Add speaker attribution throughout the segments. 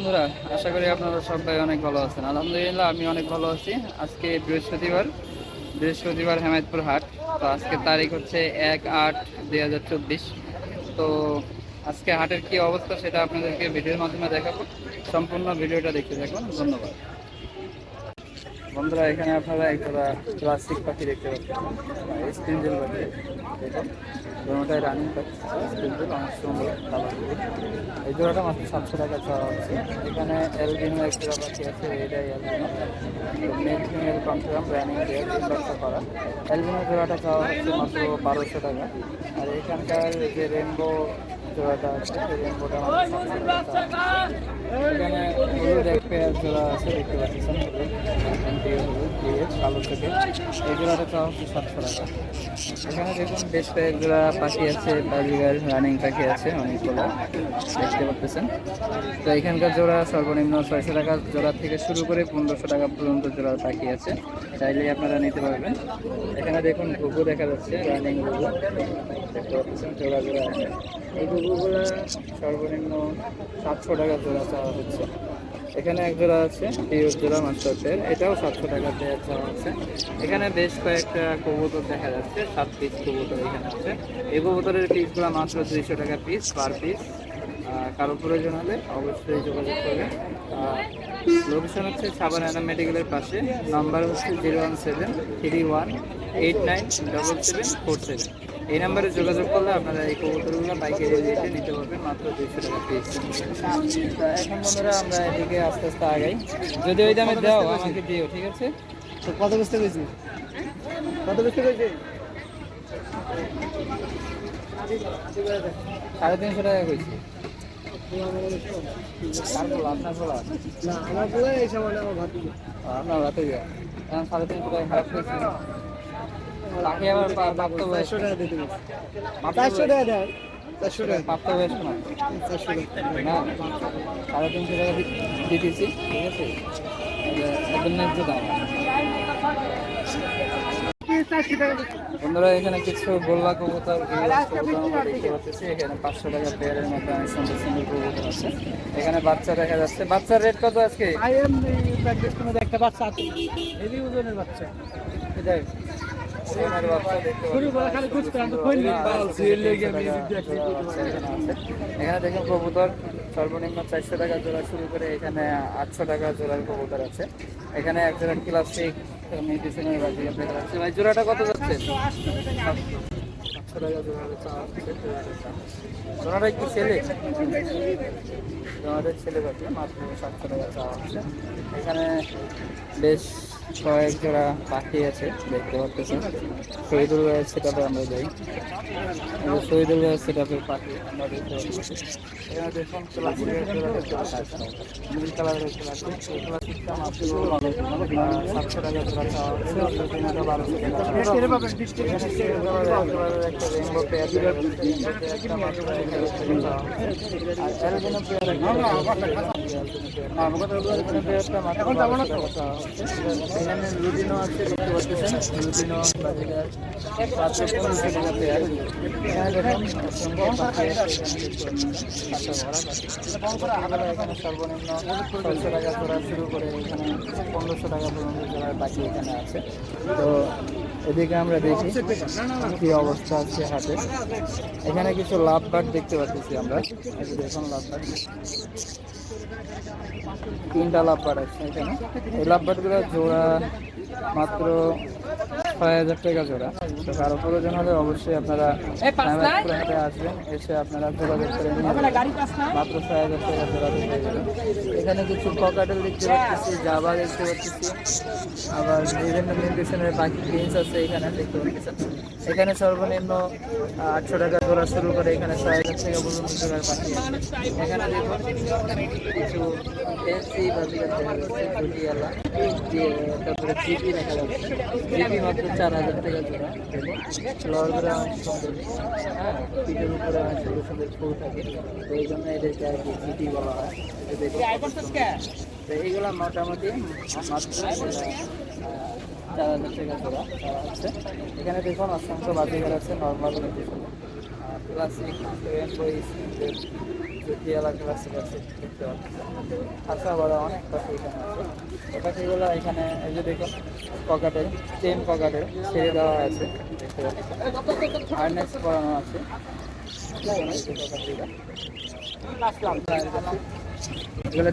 Speaker 1: বন্ধুরা, আশা করি আপনারা সবাই অনেক ভালো আছেন। আলহামদুলিল্লাহ, আমি অনেক ভালো আছি। আজকে বৃহস্পতিবার বৃহস্পতিবার হেমায়তপুর হাট। তো আজকে তারিখ হচ্ছে এক আট দুই তো আজকে হাটের কি অবস্থা সেটা আপনাদেরকে ভিডিওর মাধ্যমে দেখাবো। সম্পূর্ণ ভিডিওটা দেখতে থাকুন। ধন্যবাদ। বন্ধুরা, এখানে আপনারা একটা ক্লাসিক পাখি দেখতে পাচ্ছেন। স্পিঞ্জেল পাখি। দেখুন দুটাই রানিং স্পিঞ্জেল অনেক এই জোড়াটা মাত্র সাতশো টাকা চাওয়া হচ্ছে। এখানে এলবিনো এক জোড়া পাখি আছে, এটাই albino male female confirm running দেয় তিন করা। এলবিনো জোড়াটা চাওয়া হচ্ছে মাত্র বারোশো টাকা। আর এখানকার যে রেনবো জোড়াটা আছে এই রেনবোটা এখানে হলুদ জোড়া আছে, দেখতে হলুদ হচ্ছে সাতশো টাকা এখানে দেখুন বেশ পাখি আছে রানিং পাখি আছে দেখতে তো এখানকার জোড়া সর্বনিম্ন ছয়শো টাকা জোড়া থেকে শুরু করে পনেরোশো টাকা পর্যন্ত জোড়ার পাখি আছে চাইলেই আপনারা নিতে পারবেন এখানে দেখুন ঘুঘু দেখা যাচ্ছে রানিং ঘুঘু দেখতে পাচ্ছেন জোড়া জোড়া এই ঘুঘুগুলো সর্বনিম্ন সাতশো টাকা জোড়া চাওয়া হচ্ছে এখানে এক জোড়া আছে, পিওর জোড়া মাস্টারদের এটাও সাতশো টাকা দেওয়া চাওয়া আছে। এখানে বেশ কয়েকটা কবুতর দেখা যাচ্ছে, সাত পিস কবুতর এখানে আছে। এই কবুতরের পিসগুলো মাত্র দুইশো টাকা পিস পার পিস কারও প্রয়োজন হলে অবশ্যই যোগাযোগ করবেন। লোকেশন হচ্ছে সাবান অ্যানাম মেডিকেলের পাশে। নাম্বার হচ্ছে zero one seven three one eight nine double seven four seven. এই নাম্বারে যোগাযোগ করলে আপনারা এই কবুতরগুলো পাইকারি রেটে নিতে পারবেন মাত্র দুইশো টাকা পিস এখন বন্ধুরা আমরা এদিকে আস্তে আস্তে আগাই। যদি ওই দামে দাও আমাকে দিও ঠিক আছে?
Speaker 2: তো কত বুঝতে পেরেছি কত বুঝতে পেরেছি
Speaker 1: সাড়ে তিনশো টাকা কইছি। আপনার
Speaker 2: ভাত
Speaker 1: সাড়ে তিনশো টাকা খারাপ তাকে আবার প্রাপ্ত
Speaker 2: চারশো টাকা
Speaker 1: প্রাপ্ত বয়স-
Speaker 2: দেয়। চারশো টাকা।
Speaker 1: প্রাপ্ত বয়স না
Speaker 2: চারশো টাকা।
Speaker 1: না। সাড়ে তিনশো টাকা দিতেছি ঠিক আছে? একদম ন্যায্য দাম বন্ধুরা এখানে কিছু গোল্লা কবুতর এখানে পাঁচশো টাকা পেয়ারের মধ্যে অনেক সুন্দর সুন্দর কবুতর আছে। এখানে বাচ্চা দেখা যাচ্ছে। বাচ্চার রেট কত আজকে?
Speaker 2: কোনো একটা বাচ্চা আছে। হেভি ওজনের বাচ্চা।
Speaker 1: এখানে দেখুন কবুতর, সর্বনিম্ন চারশো টাকা জোড়া শুরু করে এখানে আটশো টাকা জোড়ার কবুতর আছে। এখানে এক জোড়া ক্লাসিক মেডিসিনের যাচ্ছে ভাই, জোড়াটা কত যাচ্ছে। জোড়াটা একটু ছেলে? জোড়াটা ছেলে সাতশো টাকা চাওয়া হচ্ছে এখানে বেশ কয়েক জোড়া পাখি আছে দেখতে পাচ্ছেন শহীদুল ভাইয়ের সেটাপে আমরা যাই শহীদুল ভাইয়ের সেটাপের পাখি আমরা দেখতে পাচ্ছি একটা রেইনবো পেয়ার এখানে লুটিনো আছে দেখতে পাচ্ছেন লুটিনো পেয়ার এখানে সর্বনিম্ন ছয়শো টাকা করা শুরু করে এখানে পনেরোশো টাকা পর্যন্ত বাকি এখানে আছে তো এদিকে আমরা দেখি কি অবস্থা আছে হাতে। এখানে কিছু লাভ বাট দেখতে পাচ্ছি আমরা। দেখুন লাভ বাট তিনটা লাভ বাট আছে এখানে। এই লাভ বাটগুলো জোড়া মাত্র ছয় হাজার টাকা জোড়া। তো কারও প্রয়োজন হলে অবশ্যই আপনারা হাটে আসবেন এসে আপনারা যোগাযোগ করে মাত্র ছয় হাজার টাকা জোড়া এখানে কিছু ককাটেল দেখতে পাচ্ছি জাবা দেখতে পাচ্ছি। আবার বিভিন্ন নির্দেশনের পাখি প্রিন্স আছে এখানে দেখতে পাচ্ছেন এখানে সর্বনিম্ন আটশো টাকা জোড়া শুরু করে এখানে ছয় হাজার টাকা পর্যন্ত জোড়ার পাখি এখানে দেখুন কিছু ফেন্সি বাজিকার দেখা যাচ্ছে চুটিয়ালা তারপরে জিপি দেখা যাচ্ছে। জিপি মাত্র চার হাজার টাকা জোড়া অনেক সুন্দর হ্যাঁ পিঠের উপরে অনেক সুন্দর সুন্দর ফুল থাকে। তো এই জন্য এদেরকে আর কি জিপি বলা হয়। তো এইগুলো মোটামুটি মাত্র চার হাজার টাকা জোড়া হচ্ছে। এখানে দেখুন অসংখ্য বাজিগার আছে নর্মাল ক্লাসিক আছে দেখতে অনেক পাখি এখানে আছে। পকেটের চেন পকেটের ছেড়ে দেওয়া আছে। করানো আছে।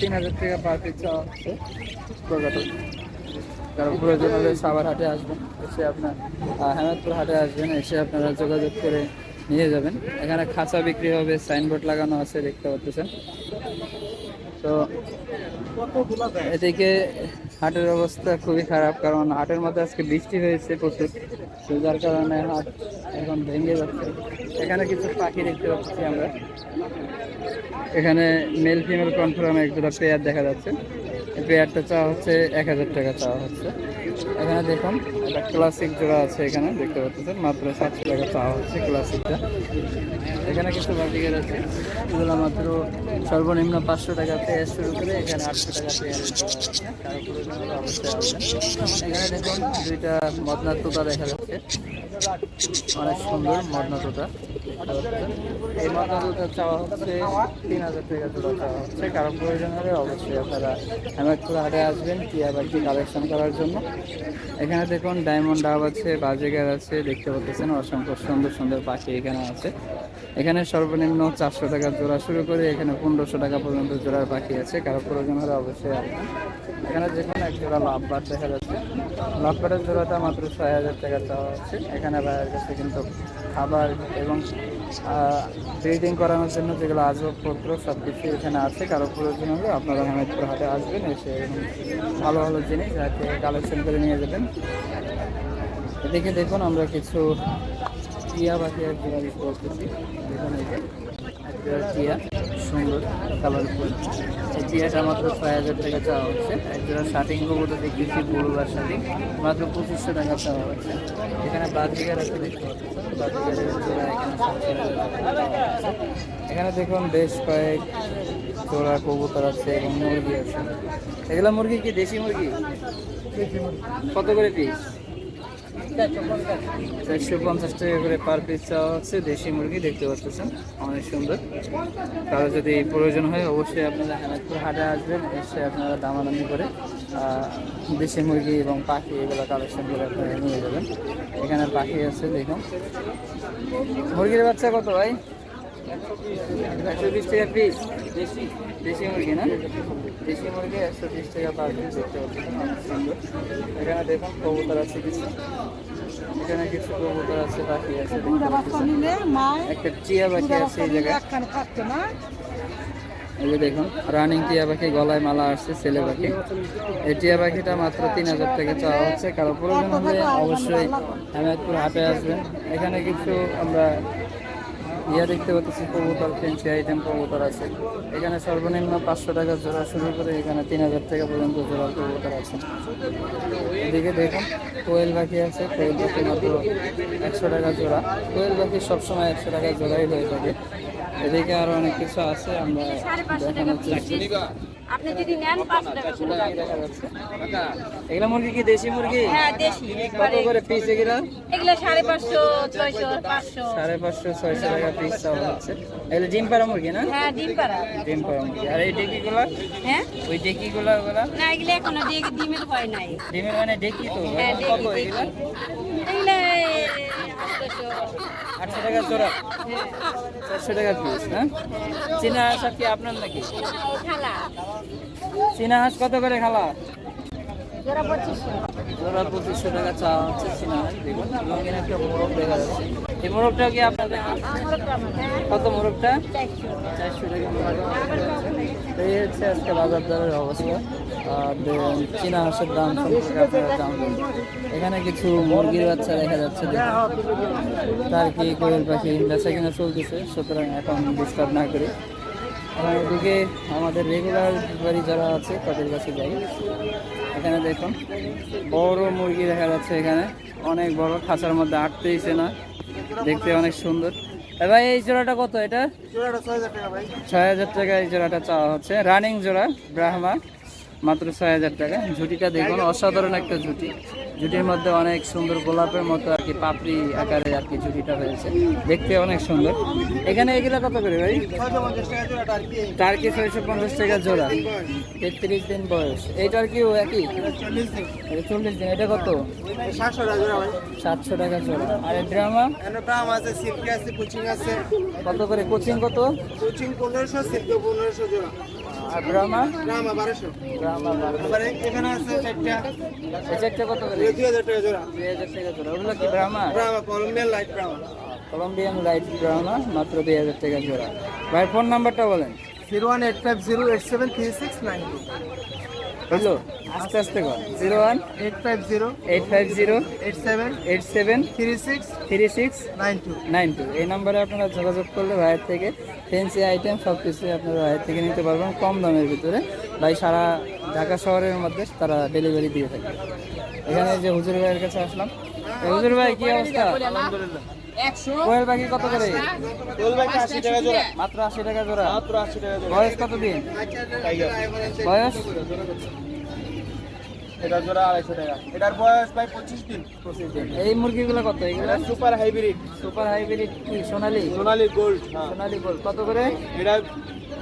Speaker 1: তিন হাজার টাকা পার পিস কলকাতা কারণ প্রয়োজন হলে সাবার হাটে আসবেন, এসে আপনার হেমাদপুর হাটে আসবেন, এসে আপনারা যোগাযোগ করে নিয়ে যাবেন। এখানে খাঁচা বিক্রি হবে, সাইনবোর্ড লাগানো আছে, দেখতে পাচ্ছেন। তো এদিকে হাটের অবস্থা খুবই খারাপ, কারণ হাটের মধ্যে আজকে বৃষ্টি হয়েছে প্রচুর, তো যার কারণে হাট এখন ভেঙে যাচ্ছে। এখানে কিছু পাখি দেখতে পাচ্ছি আমরা। এখানে মেল ফিমেল কনফার্ম একজোড়া পেয়ার দেখা যাচ্ছে। এই পেয়ারটা চাওয়া হচ্ছে এক হাজার টাকা, চাওয়া হচ্ছে। এখানে দেখুন, একটা ক্লাসিক জোড়া আছে এখানে, দেখতে পাচ্ছেন। মাত্র সাতশো টাকা চাওয়া হচ্ছে ক্লাসিকটা এখানে কিছু বাটিকের আছে এগুলো মাত্র সর্বনিম্ন পাঁচশো টাকা পেয়ার শুরু করে এখানে আটশো টাকা আসবেন এখানে দেখুন, দুইটা মদনার তোতা দেখা যাচ্ছে। অনেক সুন্দর মদনা তোতা। এই মদনা তোতা চাওয়া হচ্ছে তিন হাজার টাকা জোড়া চাওয়া হচ্ছে, কারণ প্রয়োজন হলে অবশ্যই আপনারা হেমাদপুর হাটে আসবেন টিয়া পাখি কালেকশন করার জন্য। এখানে দেখুন ডায়মন্ড ডাব আছে, বাজেগার আছে, দেখতে পাচ্ছেন, অসংখ্য সুন্দর সুন্দর পাখি এখানে আছে। এখানে সর্বনিম্ন চারশো টাকা জোড়া শুরু করে এখানে পনেরোশো টাকা পর্যন্ত জোড়ার পাখি আছে, কারও প্রয়োজন হলে অবশ্যই আসবেন। এখানে দেখুন, এক জোড়া লাভবার দেখা যাচ্ছে। লাভবারের জোড়াটা মাত্র ছয় হাজার টাকা চাওয়া হচ্ছে। এখানে ভাইয়ের কাছে কিন্তু খাবার এবং ব্রিডিং করানোর জন্য যেগুলো আসবাবপত্র সব কিছু এখানে আছে, কারও প্রয়োজন হলে আপনারা হামেদপুর হাটে আসবেন, এসে ভালো ভালো জিনিস যাতে কালেকশন করে নিয়ে যাবেন। এদিকে দেখুন আমরা কিছু টিয়া পাখি এক জোড়া বিক্রি করতেছি দেখুন এই যে এক জোড়া টিয়া সুন্দর কালারফুল। এই টিয়াটা মাত্র ছয় হাজার টাকা চাওয়া হচ্ছে। এক জোড়া শার্টিং কবুতর দেখতেছি বড়ুয়ার শার্টিং মাত্র পঁচিশশো টাকা চাওয়া হচ্ছে। এখানে আছে দেখতে পাচ্ছেন। জোড়া হচ্ছে। এখানে দেখুন বেশ কয়েক জোড়া কবুতর আছে এবং মুরগি আছে। এগুলা মুরগি কি দেশি মুরগি? কত করে পিস চারশো পঞ্চাশ টাকা করে পার পিস চাওয়া হচ্ছে। দেশি মুরগি দেখতে পাচ্ছেন, অনেক সুন্দর। কারও যদি প্রয়োজন হয়, অবশ্যই আপনারা হেনাদপুর হাটে আসবেন, এসে আপনারা দামাদামি করে দেশি মুরগি এবং পাখি এগুলো কালেকশন করে আপনারা নিয়ে যাবেন। এখানে পাখি আছে, দেখুন। মুরগির বাচ্চা কত ভাই? একশো বিশ টাকা পিস দেশি দেশি মুরগি না? দেশি মুরগি একশো বিশ টাকা পার পিস দেখতে পাচ্ছেন অনেক সুন্দর। এখানে দেখুন কবুতর আছে কিছু। এখানে কিছু কবুতর আছে পাখি আছে একটা টিয়া পাখি আছে এই জায়গায়। এই যে দেখুন রানিং টিয়া পাখি গলায় মালা আসছে ছেলে পাখি। এই টিয়া পাখিটা মাত্র তিন হাজার টাকা চাওয়া হচ্ছে। কারও প্রয়োজন হলে অবশ্যই হেমায়তপুর হাটে আসবেন। এখানে কিছু আমরা ইয়া দেখতে পাচ্ছি, কবুতর ফেন্সি আইটেম কবুতর আছে। এখানে সর্বনিম্ন পাঁচশো টাকা জোড়া শুরু করে এখানে তিন হাজার টাকা পর্যন্ত জোড়া কবুতর আছে। এদিকে দেখুন, কোয়েল পাখি আছে, কোয়েল পাখি মাত্র একশো টাকা জোড়া। কোয়েল পাখি সবসময় একশো টাকা জোড়াই হয়ে থাকে। এদিকে আরও অনেক কিছু আছে আমরা
Speaker 3: আপনি যদি নেন
Speaker 1: এগুলা মুরগি কি দেশি মুরগি?
Speaker 3: হ্যাঁ দেশি।
Speaker 1: কত করে পিস এগুলা?
Speaker 3: এগুলো সাড়ে পাঁচশো ছয়শো পাঁচশো।
Speaker 1: সাড়ে পাঁচশো ছয়শো টাকা পিস চাওয়া হচ্ছে। এগুলো ডিম পাড়া মুরগি না?
Speaker 3: হ্যাঁ ডিম পাড়া।
Speaker 1: ডিম পাড়া মুরগি। আর এই ডেকিগুলা?
Speaker 3: হ্যাঁ?
Speaker 1: ওই ডেকিগুলা ওগুলা?
Speaker 3: না এগুলো এখনও ডিমের ভয় নাই।
Speaker 1: ডিমের মানে ডেকি তো।
Speaker 3: হ্যাঁ
Speaker 1: কত এগুলা? আটশো টাকা জোড়া। চারশো টাকা পিস হ্যাঁ? চীনা হাঁস কি আপনার নাকি? চীনা হাঁস কত করে খালা?
Speaker 3: জোড়া পঁচিশশো
Speaker 1: টাকা চাওয়া হচ্ছে চীনা হাঁস, দেখুন। রঙিন একটা মোরগ দেখা যাচ্ছে। এই মোরগটাও কি আপনার নাকি কত মোরগটা? চারশো টাকা এই হচ্ছে আজকে বাজার দরের অবস্থা। চীনা হাঁসের দাম এখানে কিছু মুরগির বাচ্চা দেখা যাচ্ছে দেখুন। তার কি কোয়েল পাখি বেচা কিনা চলতেছে সুতরাং এখন ডিস্টার্ব না করি। আর এদিকে আমাদের রেগুলার বাড়ি যারা আছে তাদের কাছে যাই। এখানে দেখুন বড় মুরগি দেখা যাচ্ছে এখানে। অনেক বড় খাঁচার মধ্যে আটতেইছে না। দেখতে অনেক সুন্দর। ভাই এই জোড়াটা কত এটা? ছয় হাজার টাকা এই জোড়াটা চাওয়া হচ্ছে। রানিং জোড়া ব্রাহ্মা। মাত্র ছয় হাজার টাকা। ঝুটিটা দেখুন, অসাধারণ একটা ঝুটি। জুটির মধ্যে অনেক সুন্দর গোলাপের মতো আর কি পাপড়ি আকারে আর কি জুটিটা হয়েছে। দেখতে অনেক সুন্দর। এখানে এগুলা কত করে ভাই? টার্কি ছয়শো পঞ্চাশ টাকা জোড়া। তেত্রিশ দিন বয়স। এইটার কি একই? চল্লিশ দিন। এটা কত? সাতশো টাকা জোড়া। আর ড্রামা?
Speaker 2: আছে
Speaker 1: কত করে? কোচিং কত?
Speaker 2: কোচিং পনেরোশো পনেরোশো জোড়া।
Speaker 1: আর
Speaker 2: ব্রাহ্মা
Speaker 1: ব্রাহ্মা 1200
Speaker 2: ব্রাহ্মা 1200 আছে চারটা।
Speaker 1: এই চারটা
Speaker 2: টাকা জোড়া।
Speaker 1: 2000 টাকা জোড়া। ওগুলো কি Brahma
Speaker 2: Brahma Columbian light Brahma
Speaker 1: Columbian light Brahma মাত্র 2000 টাকা জোড়া। ভাই ফোন নাম্বারটা বলেন।
Speaker 2: 01850873692
Speaker 1: হ্যালো আস্তে আস্তে কর। Zero one?
Speaker 2: Eight five zero
Speaker 1: eight five zero
Speaker 2: eight seven
Speaker 1: eight seven
Speaker 2: three six
Speaker 1: three six
Speaker 2: nine two
Speaker 1: nine two এই নম্বরে আপনারা যোগাযোগ করলে ভাইয়ের থেকে ফ্যান্সি আইটেম সব কিছুই আপনারা ভাইয়ের থেকে নিতে পারবেন কম দামের ভিতরে। ভাই সারা ঢাকা শহরের মধ্যে তারা ডেলিভারি দিয়ে থাকে। এখানে যে হুজুর ভাইয়ের কাছে আসলাম। হুজুর ভাই কি অবস্থা? আলহামদুলিল্লাহ। কোয়েল পাখি কত করে?
Speaker 2: আশি টাকা জোড়া।
Speaker 1: মাত্র আশি টাকা জোড়া।
Speaker 2: মাত্র আশি টাকা জোড়া।
Speaker 1: বয়স কত দিন? বয়স?
Speaker 2: এটা জোড়া আড়াইশো টাকা। এটার বয়স প্রায় পঁচিশ দিন।
Speaker 1: পঁচিশ দিন। এই মুরগিগুলো কত? এগুলো
Speaker 2: সুপার হাইব্রিড
Speaker 1: সুপার হাইব্রিড কি? সোনালি?
Speaker 2: সোনালি গোল্ড হ্যাঁ।
Speaker 1: সোনালি গোল্ড কত করে?
Speaker 2: এটা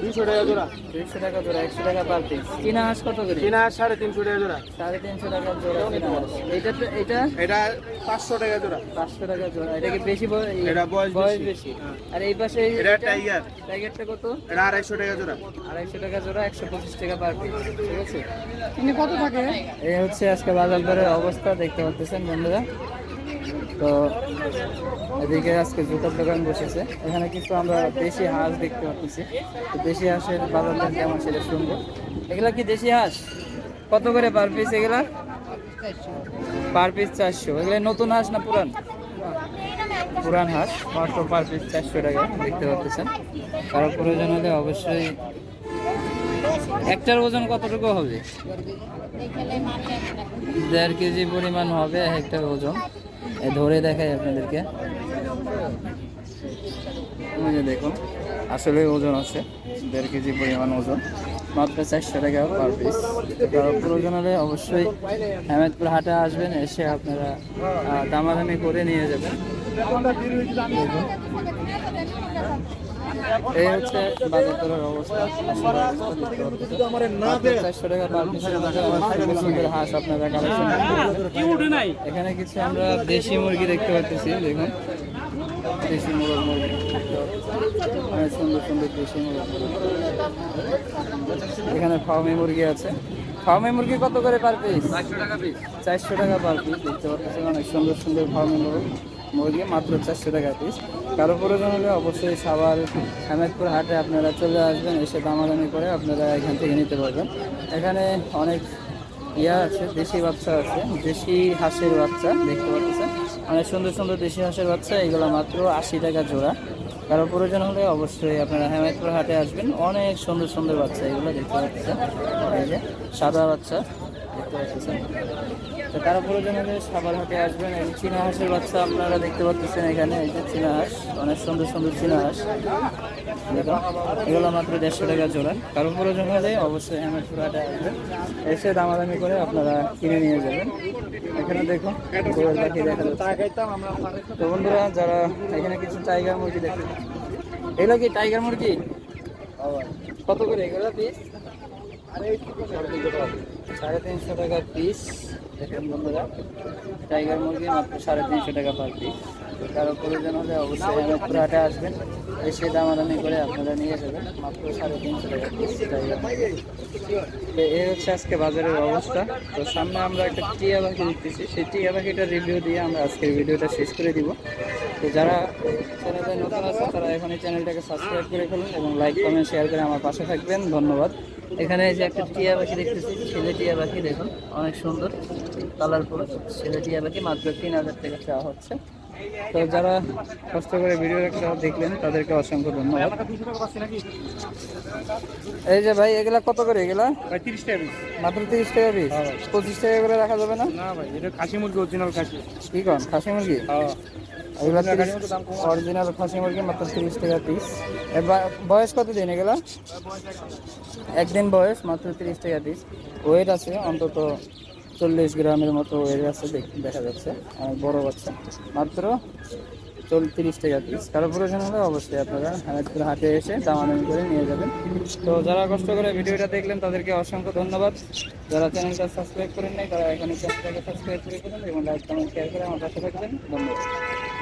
Speaker 2: দুইশো টাকা জোড়া।
Speaker 1: দুইশো টাকা জোড়া একশো টাকা পার পিস চীনা হাঁস কত করে?
Speaker 2: তিন হাজার সাড়ে তিনশো টাকা জোড়া।
Speaker 1: সাড়ে তিনশো টাকা জোড়া চীনা হাঁস এটা
Speaker 2: এটা পাঁচশো টাকা জোড়া।
Speaker 1: পাঁচশো টাকা জোড়া। এটা কি বেশি
Speaker 2: এটা বয়স
Speaker 1: বয়স
Speaker 2: বেশি।
Speaker 1: বেশি। আর এই পাশে
Speaker 2: এটা টাইগার
Speaker 1: টাইগারটা কত?
Speaker 2: এটা আড়াইশো টাকা জোড়া।
Speaker 1: আড়াইশো টাকা জোড়া একশো পঁচিশ টাকা পার পিস ঠিক আছে?
Speaker 2: কত থাকে?
Speaker 1: এই হচ্ছে আজকে বাজার দরের অবস্থা দেখতে পাচ্ছেন বন্ধুরা। তো এদিকে আজকে জুতার দোকান বসেছে। এখানে কিছু আমরা দেশি হাঁস দেখতে পাচ্ছি। তো দেশি হাঁসের বাজার দর কেমন সেটা শুনব। এগুলা কি দেশি হাঁস? কত করে পার পিস এগুলা? পার পিস চারশো। এগুলা নতুন হাঁস না পুরান? পুরান হাঁস পাঁচশো পার পিস চারশো টাকা দেখতে পাচ্ছেন। কারও প্রয়োজন হলে অবশ্যই একটার ওজন কতটুকু হবে? দেড় কেজি পরিমাণ হবে এক একটা ওজন। ধরে দেখাই আপনাদেরকে। যে দেখুন আসলে ওজন আছে দেড় কেজি পরিমাণ ওজন। মাত্র চারশো টাকা পার পিস কারও প্রয়োজন হলে অবশ্যই হেমেদপুর হাটে আসবেন এসে আপনারা দামাদামি করে নিয়ে যাবেন। দেখুন। হচ্ছে হাঁস এখানে কিছু আমরা দেশি মুরগি দেখতে পাচ্ছি, দেখুন। দেশি মুরগ, মুরগি। অনেক সুন্দর সুন্দর দেশি মুরগ। এখানে ফার্মি মুরগি আছে। ফার্মি মুরগি কত করে পার পিস চারশো টাকা পিস চারশো টাকা পার পিস দেখতে পাচ্ছেন, অনেক সুন্দর সুন্দর ফার্মি মুরগ। মুরগি মাত্র চারশো টাকা পিস কারও প্রয়োজন হলে অবশ্যই সাবার আহমেদপুর হাটে আপনারা চলে আসবেন, এসে দামাদামি করে আপনারা এখান থেকে নিতে পারবেন। এখানে অনেক ইয়া আছে, দেশি বাচ্চা আছে, দেশি হাঁসের বাচ্চা, দেখতে পাচ্ছেন। অনেক সুন্দর সুন্দর দেশি হাঁসের বাচ্চা, এগুলো মাত্র আশি টাকা জোড়া। কারও প্রয়োজন হলে অবশ্যই আপনারা হেমায়তপুর হাটে আসবেন। অনেক সুন্দর সুন্দর বাচ্চা, এগুলো দেখতে পাচ্ছেন। সাদা বাচ্চা, দেখতে পাচ্ছেন। তো কারও প্রয়োজন হলে সাবার হাটে আসবেন। এই চীনা হাঁসের বাচ্চা আপনারা দেখতে পাচ্ছেন এখানে। এই যে চীনা হাঁস, অনেক সুন্দর সুন্দর চীনা হাঁস। দেখুন এগুলো মাত্র দেড়শো টাকা জোড়া। কারও প্রয়োজন হলে অবশ্যই আমার হাটে আসবেন এসে দামাদামি করে আপনারা কিনে নিয়ে যাবেন। এখানে দেখুন কোয়েল পাখি দেখা তো বন্ধুরা, যারা এখানে কিছু টাইগার মুরগি দেখে এগুলো কি টাইগার মুরগি? কত করে? এগুলো পিস সাড়ে তিনশো টাকা পিস দেখুন বন্ধুরা, টাইগার মুরগি মাত্র সাড়ে তিনশো টাকা পার পিস কারও প্রয়োজন হলে অবশ্যই হাটে আসবেন, এসে দামাদামি করে আপনারা নিয়ে যাবেন, মাত্র সাড়ে তিনশো টাকা পিস টাইগার তো এই হচ্ছে আজকে বাজারের অবস্থা। তো সামনে আমরা একটা টিয়া পাখি দেখতেছি, সেই টিয়া পাখিটার রিভিউ দিয়ে আমরা আজকের ভিডিওটা শেষ করে দিব। তো যারা চ্যানেলে নতুন আছে তারা এখন এই চ্যানেলটাকে সাবস্ক্রাইব করে ফেলুন এবং লাইক কমেন্ট শেয়ার করে আমার পাশে থাকবেন। ধন্যবাদ। এখানে এই যে একটা টিয়া পাখি দেখতেছি ছেলে টিয়া পাখি দেখুন অনেক সুন্দর কালারফুল ছেলে টিয়া পাখি মাত্র তিন হাজার টাকা চাওয়া হচ্ছে। তো যারা কষ্ট করে ভিডিওটা দেখলেন তাদেরকে অসংখ্য ধন্যবাদ। এই যে ভাই এগুলা কত করে এগুলা?
Speaker 2: তিরিশ টাকা পিস
Speaker 1: মাত্র তিরিশ টাকা পিস পঁচিশ টাকা করে রাখা যাবে না?
Speaker 2: না ভাই এটা খাসি মুরগি অরিজিনাল খাসি।
Speaker 1: কি কন? খাসি মুরগি?
Speaker 2: হ্যাঁ।
Speaker 1: এগুলা। অরিজিনাল খাসি মুরগি মাত্র তিরিশ টাকা পিস বয়স কত দিন এগুলা? একদিন বয়স, মাত্র তিরিশ টাকা পিস ওয়েট আছে অন্তত চল্লিশ গ্রামের মতো ওয়েট আছে দেখ- যাচ্ছে। অনেক বড় বাচ্চা, মাত্র চল্লিশ টাকা পিস কারও প্রয়োজন হলে অবশ্যই আপনারা হানাদপুর হাটে এসে দামাদামি করে নিয়ে যাবেন। তো যারা কষ্ট করে ভিডিওটা দেখলেন, তাদেরকে অসংখ্য ধন্যবাদ। যারা চ্যানেলটা সাবস্ক্রাইব করেন নাই, তারা এখানে চ্যানেলটাকে সাবস্ক্রাইব করে করুন এবং লাইক, কমেন্ট শেয়ার করে আমার পাশে থাকবেন। ধন্যবাদ।